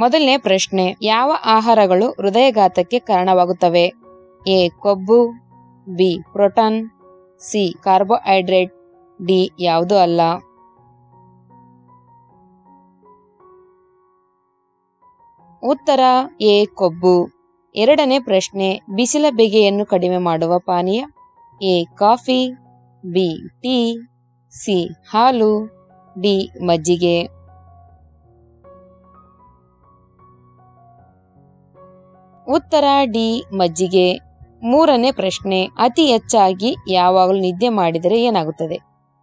ಮೊದಲನೇ ಪ್ರಶ್ನೆ, ಯಾವ ಆಹಾರಗಳು ಹೃದಯಘಾತಕ್ಕೆ ಕಾರಣವಾಗುತ್ತವೆ? ಎ, ಕೊಬ್ಬು, B, proton, C, carbohydrate, D, ಯಾವುದು ಅಲ್ಲ. ಉತ್ತರ, ಎ, ಕೊಬ್ಬು. ಎರಡನೇ ಪ್ರಶ್ನೆ, ಬಿಸಿಲ ಬೆಗೆಯನ್ನು ಕಡಿಮೆ ಮಾಡುವ ಪಾನೀಯ? A, coffee, B, tea, C, ಹಾಲು, ಡಿ, ಮಜ್ಜಿಗೆ. ಉತ್ತರ ಡಿ. ಮಜ್ಜಿಗೆ. ಮೂರನೇ ಪ್ರಶ್ನೆ, ಅತಿ ಹೆಚ್ಚಾಗಿ ಯಾವಾಗಲೂ ನಿದ್ದೆ ಮಾಡಿದರೆ ಏನಾಗುತ್ತದೆ?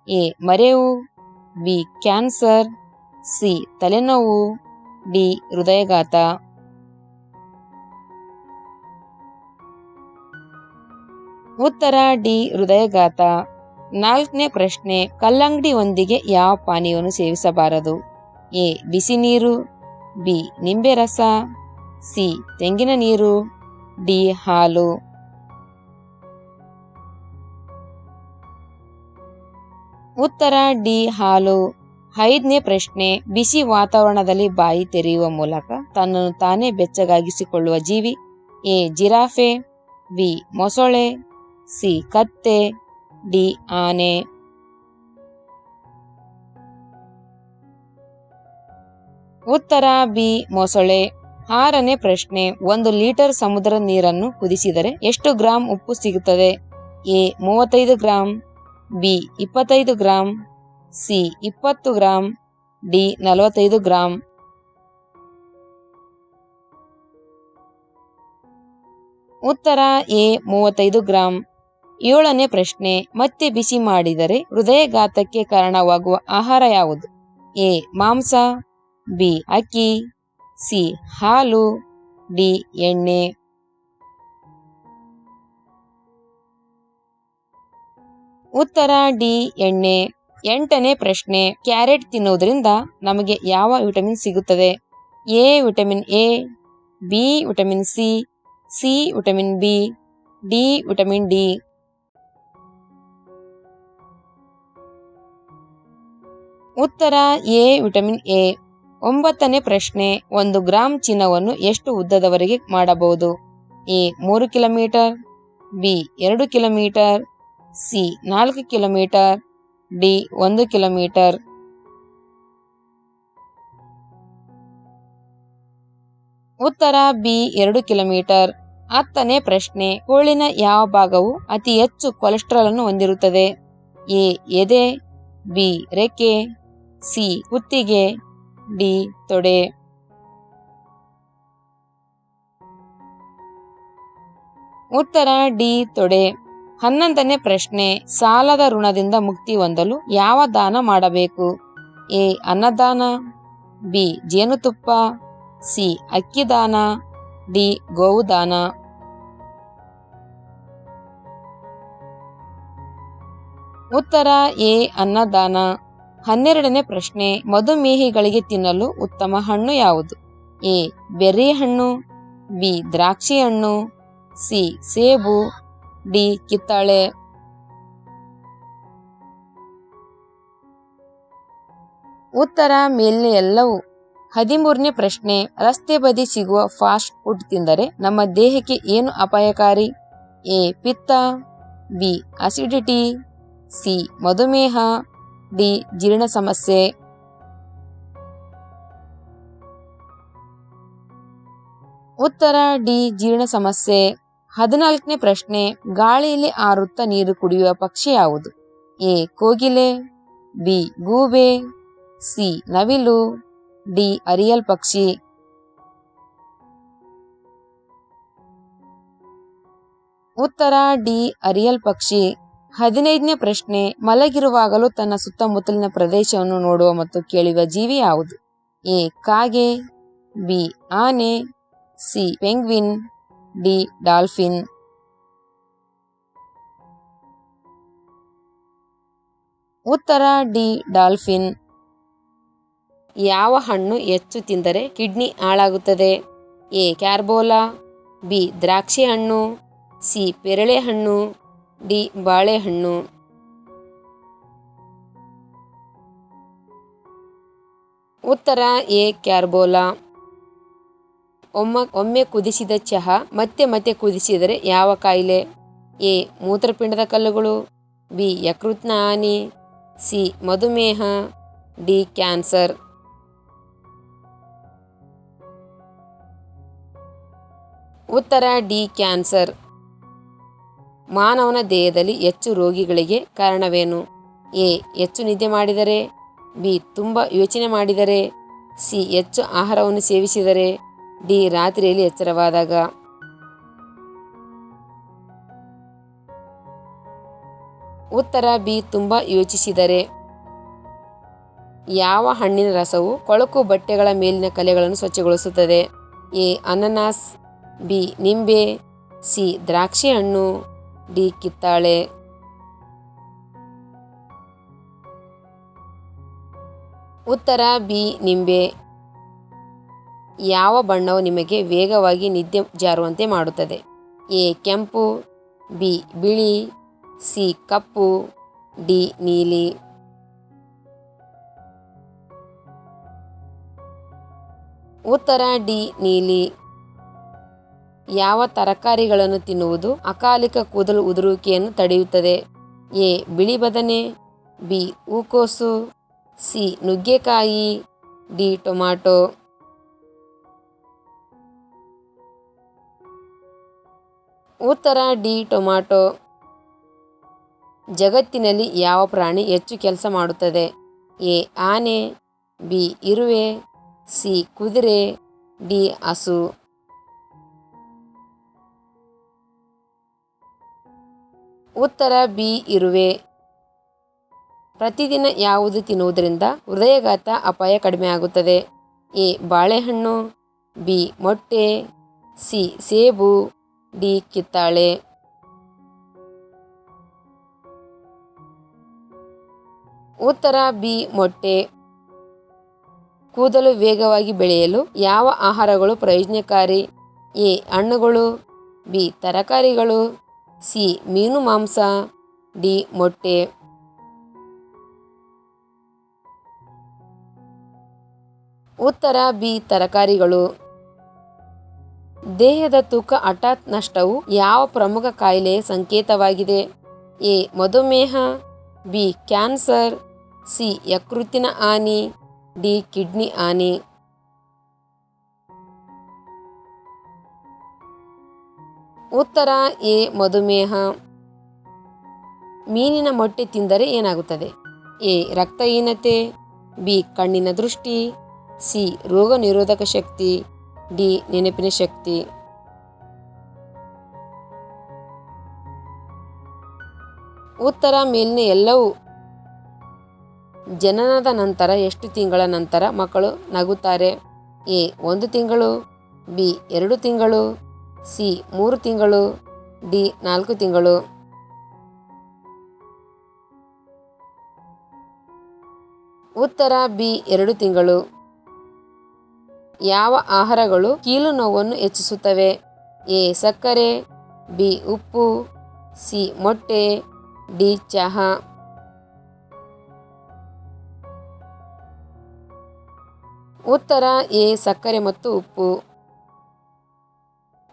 ಎ. ಮರೆವು. ಬಿ. ಕ್ಯಾನ್ಸರ್. ಸಿ. ತಲೆನೋವು. ಡಿ. ಹೃದಯಘಾತ. ಉತ್ತರ ಡಿ. ಹೃದಯಘಾತ. ನಾಲ್ಕನೇ ಪ್ರಶ್ನೆ, ಕಲ್ಲಂಗಡಿ ಒಂದಿಗೆ ಯಾವ ಪಾನೀಯವನ್ನು ಸೇವಿಸಬಾರದು? ಎ. ಬಿಸಿ ನೀರು ಬಿ. ನಿಂಬೆ ರಸ. ಸಿ. ತೆಂಗಿನ ನೀರು, ಡಿ. ಹಾಲು. ಉತ್ತರ, ಡಿ. ಹಾಲು. ಐದನೇ ಪ್ರಶ್ನೆ, ಬಿಸಿ ವಾತಾವರಣದಲ್ಲಿ ಬಾಯಿ ತೆರೆಯುವ ಮೂಲಕ ತನ್ನನ್ನು ತಾನೇ ಬೆಚ್ಚಗಾಗಿಸಿಕೊಳ್ಳುವ ಜೀವಿ ಎ. Giraffe, B. ಮೊಸಳೆ, ಸಿ. ಕತ್ತೆ, ಡಿ. ಆನೆ. ಉತ್ತರ, ಬಿ. ಮೊಸಳೆ ಆರನೇ ಪ್ರಶ್ನೆ, ಒಂದು ಲೀಟರ್ ಸಮುದ್ರ ನೀರನ್ನು ಕುದಿಸಿದರೆ ಎಷ್ಟು ಗ್ರಾಂ ಉಪ್ಪು ಸಿಗುತ್ತದೆ? ಎ, ಮೂವತ್ತೈದು ಗ್ರಾಂ, ಬಿ, ಇಪ್ಪತ್ತೈದು ಗ್ರಾಂ, ಸಿ, ಇಪ್ಪತ್ತು ಗ್ರಾಂ, ಡಿ, ನಲವತ್ತೈದು ಗ್ರಾಂ. ಉತ್ತರ, ಎ, ಮೂವತ್ತೈದು ಗ್ರಾಂ. ಏಳನೇ ಪ್ರಶ್ನೆ, ಮತ್ತೆ ಬಿಸಿ ಮಾಡಿದರೆ ಹೃದಯಘಾತಕ್ಕೆ ಕಾರಣವಾಗುವ ಆಹಾರ ಯಾವುದು? ಎ, ಮಾಂಸ, ಬಿ, ಅಕ್ಕಿ ಸಿ. ಹಾಲು, ಡಿ. ಎಣ್ಣೆ. ಉತ್ತರ, ಡಿ. ಎಣ್ಣೆ. ಎಂಟನೇ ಪ್ರಶ್ನೆ. ಕ್ಯಾರೆಟ್ ತಿನ್ನುವುದರಿಂದ ನಮಗೆ ಯಾವ ವಿಟಮಿನ್ ಸಿಗುತ್ತದೆ? A vitamin A, B vitamin C C vitamin B, D vitamin D. ಉತ್ತರ, ಎ ವಿಟಮಿನ್ ಎ. ಒಂಬತ್ತನೇ ಪ್ರಶ್ನೆ, ಒಂದು ಗ್ರಾಂ ಚಿನ್ನವನ್ನು ಎಷ್ಟು ಉದ್ದದವರೆಗೆ ಮಾಡಬಹುದು? ಎ, ಮೂರು ಕಿಲೋಮೀಟರ್, ಬಿ, ಎರಡು ಕಿಲೋಮೀಟರ್, ಸಿ, ನಾಲ್ಕು ಕಿಲೋಮೀಟರ್, ಡಿ, ಒಂದು ಕಿಲೋಮೀಟರ್. ಉತ್ತರ, ಬಿ, ಎರಡು ಕಿಲೋಮೀಟರ್. ಹತ್ತನೇ ಪ್ರಶ್ನೆ, ಕೋಳಿನ ಯಾವ ಭಾಗವು ಅತಿ ಹೆಚ್ಚು ಕೊಲೆಸ್ಟ್ರಾಲ್ ಅನ್ನು ಹೊಂದಿರುತ್ತದೆ? ಎ, ಎದೆ, ಬಿ, ರೆಕ್ಕೆ, ಸಿ, ಕುತ್ತಿಗೆ. ಡಿ ತೊಡೆ. ಉತ್ತರ, ಡಿ, ತೊಡೆ. ಹನ್ನೊಂದನೇ ಪ್ರಶ್ನೆ, ಸಾಲದ ಋಣದಿಂದ ಮುಕ್ತಿ ಹೊಂದಲು ಯಾವ ದಾನ ಮಾಡಬೇಕು? ಎ, ಅನ್ನದಾನ, ಬಿ, ಜೇನುತುಪ್ಪ, ಸಿ ಅಕ್ಕಿದಾನ ಡಿ, ಗೋವು ದಾನ. ಉತ್ತರ, ಎ, ಅನ್ನದಾನ. ಹನ್ನೆರಡನೇ ಪ್ರಶ್ನೆ, ಮಧುಮೇಹಿಗಳಿಗೆ ತಿನ್ನಲು ಉತ್ತಮ ಹಣ್ಣು ಯಾವುದು? ಎ ಬೆರ್ರಿ ಹಣ್ಣು ಬಿ ದ್ರಾಕ್ಷಿ ಹಣ್ಣು ಸಿ, ಸೇಬು, ಡಿ, ಕಿತ್ತಾಳೆ. ಉತ್ತರ ಮೇಲಿನ ಎಲ್ಲವೂ. ಹದಿಮೂರನೇ ಪ್ರಶ್ನೆ, ರಸ್ತೆ ಬದಿ ಸಿಗುವ ಫಾಸ್ಟ್ ಫುಡ್ ತಿಂದರೆ ನಮ್ಮ ದೇಹಕ್ಕೆ ಏನು ಅಪಾಯಕಾರಿ? ಎ, ಪಿತ್ತ, ಬಿ, ಅಸಿಡಿಟಿ, ಸಿ, ಮಧುಮೇಹ. ಡಿ, ಜೀರ್ಣ ಸಮಸ್ಯೆ. ಉತ್ತರ, ಡಿ, ಜೀರ್ಣ ಸಮಸ್ಯೆ. ಹದಿನಾಲ್ಕನೇ ಪ್ರಶ್ನೆ, ಗಾಳಿಯಲ್ಲಿ ಆರುತ್ತ ನೀರು ಕುಡಿಯುವ ಪಕ್ಷಿ ಯಾವುದು? ಎ, ಕೋಗಿಲೆ, ಬಿ, ಗೂಬೆ, ಸಿ, ನವಿಲು, ಡಿ, ಅರಿಯಲ್ ಪಕ್ಷಿ. ಉತ್ತರ, ಡಿ, ಅರಿಯಲ್ ಪಕ್ಷಿ. ಹದಿನೈದನೇ ಪ್ರಶ್ನೆ, ಮಲಗಿರುವಾಗಲೂ ತನ್ನ ಸುತ್ತಮುತ್ತಲಿನ ಪ್ರದೇಶವನ್ನು ನೋಡುವ ಮತ್ತು ಕೇಳುವ ಜೀವಿ ಯಾವುದು? ಎ, ಕಾಗೆ, ಬಿ, ಆನೆ, ಸಿ, ಪೆಂಗ್ವಿನ್, ಡಿ, ಡಾಲ್ಫಿನ್. ಉತ್ತರ, ಡಿ, ಡಾಲ್ಫಿನ್. ಯಾವ ಹಣ್ಣು ಹೆಚ್ಚು ತಿಂದರೆ ಕಿಡ್ನಿ ಹಾಳಾಗುತ್ತದೆ? ಎ, ಕ್ಯಾರ್ಬೋಲಾ, ಬಿ, ದ್ರಾಕ್ಷಿ ಹಣ್ಣು, ಸಿ, ಪೆರಳೆ ಹಣ್ಣು. ಡಿ ಬಾಳೆಹಣ್ಣು. ಉತ್ತರ ಎ ಕ್ಯಾರ್ಬೋಲಾ. ಒಮ್ಮ, ಒಮ್ಮೆ ಕುದಿಸಿದ ಚಹಾ, ಮತ್ತೆ ಮತ್ತೆ ಕುದಿಸಿದರೆ ಯಾವ ಕಾಯಿಲೆ? ಎ, ಮೂತ್ರಪಿಂಡದ ಕಲ್ಲುಗಳು. ಬಿ, ಯಕೃತ್ನ ಹಾನಿ ಸಿ, ಮಧುಮೇಹ. D, cancer. ಉತ್ತರ ಡಿ, ಕ್ಯಾನ್ಸರ್. ಮಾನವನ ದೇಹದಲ್ಲಿ ಹೆಚ್ಚು ರೋಗಿಗಳಿಗೆ ಕಾರಣವೇನು? ಎ. ಹೆಚ್ಚು ನಿದ್ದೆ ಮಾಡಿದರೆ. ಬಿ. ತುಂಬ ಯೋಚನೆ ಮಾಡಿದರೆ. ಸಿ. ಹೆಚ್ಚು ಆಹಾರವನ್ನು ಸೇವಿಸಿದರೆ. ಡಿ. ರಾತ್ರಿಯಲ್ಲಿ ಎಚ್ಚರವಾದಾಗ. ಉತ್ತರ ಬಿ. ತುಂಬ ಯೋಚಿಸಿದರೆ. ಯಾವ ಹಣ್ಣಿನ ರಸವು ಕೊಳಕು ಬಟ್ಟೆಗಳ ಮೇಲಿನ ಕಲೆಗಳನ್ನು ಸ್ವಚ್ಛಗೊಳಿಸುತ್ತದೆ? ಎ. ಅನನಾಸ್. ಬಿ. ನಿಂಬೆ. ಸಿ. ದ್ರಾಕ್ಷಿ ಹಣ್ಣು ಡಿ ಕಿತ್ತಾಳೆ. ಉತ್ತರ ಬಿ, ನಿಂಬೆ. ಯಾವ ಬಣ್ಣವು ನಿಮಗೆ ವೇಗವಾಗಿ ನಿದ್ದೆ ಜಾರುವಂತೆ ಮಾಡುತ್ತದೆ? ಎ, ಕೆಂಪು, ಬಿ, ಬಿಳಿ, ಸಿ, ಕಪ್ಪು, ಡಿ, ನೀಲಿ. ಉತ್ತರ ಡಿ, ನೀಲಿ. ಯಾವ ತರಕಾರಿಗಳನ್ನು ತಿನ್ನುವುದು ಅಕಾಲಿಕ ಕೂದಲು ಉದುರುವಿಕೆಯನ್ನು ತಡೆಯುತ್ತದೆ? ಎ. ಬಿಳಿ ಬದನೆ, ಬಿ. ಹೂಕೋಸು, ಸಿ. ನುಗ್ಗೆಕಾಯಿ, ಡಿ. ಟೊಮಾಟೊ. ಉತ್ತರ, ಡಿ. ಟೊಮಾಟೊ. ಜಗತ್ತಿನಲ್ಲಿ ಯಾವ ಪ್ರಾಣಿ ಹೆಚ್ಚು ಕೆಲಸ ಮಾಡುತ್ತದೆ? ಎ. ಆನೆ, ಬಿ. ಇರುವೆ, ಸಿ. ಕುದುರೆ, ಡಿ. ಹಸು. ಉತ್ತರ ಬಿ, ಇರುವೆ. ಪ್ರತಿದಿನ ಯಾವುದು ತಿನ್ನುವುದರಿಂದ ಹೃದಯಘಾತ ಅಪಾಯ ಕಡಿಮೆ ಆಗುತ್ತದೆ. ಎ, ಬಾಳೆಹಣ್ಣು. ಬಿ, ಮೊಟ್ಟೆ. ಸಿ, ಸೇಬು. ಡಿ, ಕಿತ್ತಾಳೆ. ಉತ್ತರ ಬಿ, ಮೊಟ್ಟೆ. ಕೂದಲು ವೇಗವಾಗಿ ಬೆಳೆಯಲು ಯಾವ ಆಹಾರಗಳು ಪ್ರಯೋಜನಕಾರಿ? ಎ, ಹಣ್ಣುಗಳು. ಬಿ, ತರಕಾರಿಗಳು. ಸಿ, ಮೀನು ಮಾಂಸ, ಡಿ, ಮೊಟ್ಟೆ. ಉತ್ತರ, ಬಿ, ತರಕಾರಿಗಳು. ದೇಹದ ತೂಕ ಹಠಾತ್ ನಷ್ಟವು ಯಾವ ಪ್ರಮುಖ ಕಾಯಿಲೆಯ ಸಂಕೇತವಾಗಿದೆ? ಎ, ಮಧುಮೇಹ, ಬಿ, ಕ್ಯಾನ್ಸರ್, ಸಿ, ಯಕೃತ್ತಿನ ಹಾನಿ, ಡಿ, ಕಿಡ್ನಿ ಹಾನಿ. ಉತ್ತರ ಎ ಮಧುಮೇಹ. ಮೀನಿನ ಮೊಟ್ಟೆ ತಿಂದರೆ ಏನಾಗುತ್ತದೆ? ಎ ರಕ್ತಹೀನತೆ, ಬಿ ಕಣ್ಣಿನ ದೃಷ್ಟಿ, ಸಿ ರೋಗ ನಿರೋಧಕ ಶಕ್ತಿ, ಡಿ ನೆನಪಿನ ಶಕ್ತಿ. ಉತ್ತರ ಮೇಲಿನ ಎಲ್ಲವೂ ಜನನದ ನಂತರ ಎಷ್ಟು ತಿಂಗಳ ನಂತರ ಮಕ್ಕಳು ನಗುತ್ತಾರೆ? ಎ ಒಂದು ತಿಂಗಳು, ಬಿ ಎರಡು ತಿಂಗಳು ಸಿ, ಮೂರು ತಿಂಗಳು, ಡಿ, ನಾಲ್ಕು ತಿಂಗಳು. ಉತ್ತರ, ಬಿ, ಎರಡು ತಿಂಗಳು. ಯಾವ ಆಹಾರಗಳು ಕೀಲು ನೋವನ್ನು ಹೆಚ್ಚಿಸುತ್ತವೆ? ಎ, ಸಕ್ಕರೆ, ಬಿ, ಉಪ್ಪು, ಸಿ, ಮೊಟ್ಟೆ, ಡಿ, ಚಹಾ. ಉತ್ತರ, ಎ, ಸಕ್ಕರೆ ಮತ್ತು ಉಪ್ಪು.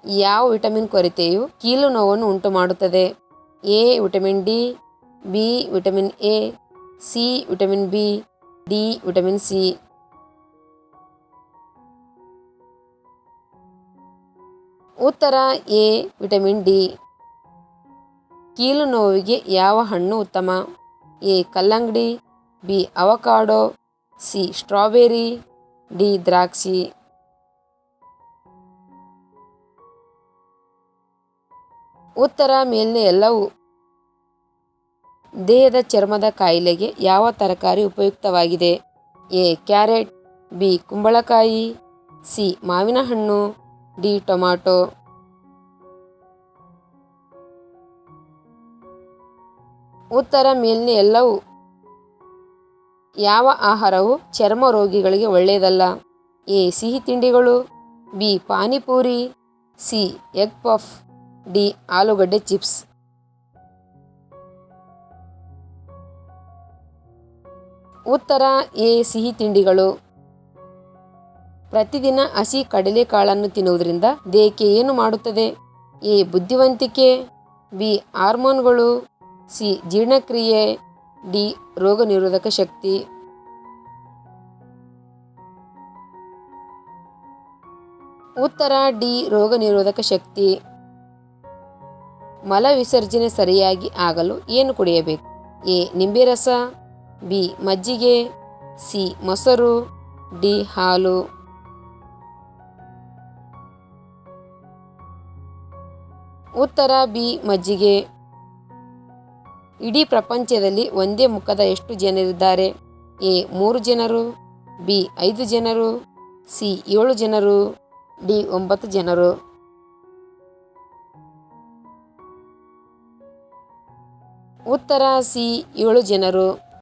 ಯಾವ ವಿಟಮಿನ್ ಕೊರತೆಯು ಕೀಲು ನೋವನ್ನು ಉಂಟು ಮಾಡುತ್ತದೆ A vitamin D, B vitamin A, C vitamin B, D vitamin C. ಉತ್ತರ ಎ ವಿಟಮಿನ್ ಡಿ. ಕೀಲು ನೋವಿಗೆ ಯಾವ ಹಣ್ಣು ಉತ್ತಮ? ಎ ಕಲ್ಲಂಗಡಿ, B avocado, C strawberry, D ದ್ರಾಕ್ಷಿ. ಉತ್ತರ ಮೇಲ್ನೆ ಎಲ್ಲವೂ ದೇಹದ ಚರ್ಮದ ಕಾಯಿಲೆಗೆ ಯಾವ ತರಕಾರಿ ಉಪಯುಕ್ತವಾಗಿದೆ? ಎ. Carrot, B. ಕುಂಬಳಕಾಯಿ, ಸಿ. ಮಾವಿನ ಹಣ್ಣು ಡಿ. ಟೊಮಾಟೊ. ಉತ್ತರ ಮೇಲ್ನೆ ಎಲ್ಲವೂ ಯಾವ ಆಹಾರವು ಚರ್ಮ ರೋಗಿಗಳಿಗೆ ಒಳ್ಳೆಯದಲ್ಲ? ಎ. ಸಿಹಿ ತಿಂಡಿಗಳು, B. Panipuri, C. Egg puff. D, ಆಲೂಗಡ್ಡೆ ಚಿಪ್ಸ್. ಉತ್ತರ, ಎ, ಸಿಹಿ ತಿಂಡಿಗಳು. ಪ್ರತಿದಿನ ಹಸಿ ಕಡಲೆಕಾಳನ್ನು ತಿನ್ನುವುದರಿಂದ ದೇಹಕ್ಕೆ ಏನು ಮಾಡುತ್ತದೆ? ಎ, ಬುದ್ಧಿವಂತಿಕೆ. ಬಿ, ಹಾರ್ಮೋನ್ಗಳು. ಸಿ, ಜೀರ್ಣಕ್ರಿಯೆ. ಡಿ, ರೋಗ ನಿರೋಧಕ ಶಕ್ತಿ. ಉತ್ತರ, ಡಿ, ರೋಗ ನಿರೋಧಕ ಶಕ್ತಿ. ಮಲ ವಿಸರ್ಜನೆ ಸರಿಯಾಗಿ ಆಗಲು ಏನು ಕುಡಿಯಬೇಕು? ಎ. ನಿಂಬೆ ರಸ ಬಿ. ಮಜ್ಜಿಗೆ, ಸಿ. ಮೊಸರು, ಡಿ. ಹಾಲು. ಉತ್ತರ, ಬಿ. ಮಜ್ಜಿಗೆ. ಇಡೀ ಪ್ರಪಂಚದಲ್ಲಿ ಒಂದೇ ಮುಖದ ಎಷ್ಟು ಜನರಿದ್ದಾರೆ? ಎ. ಮೂರು ಜನರು, ಬಿ. ಐದು ಜನರು, ಸಿ. ಏಳು ಜನರು, ಡಿ. ಒಂಬತ್ತು ಜನರು. ಉತ್ತರ ಸಿ ಏಳು ಜನರು.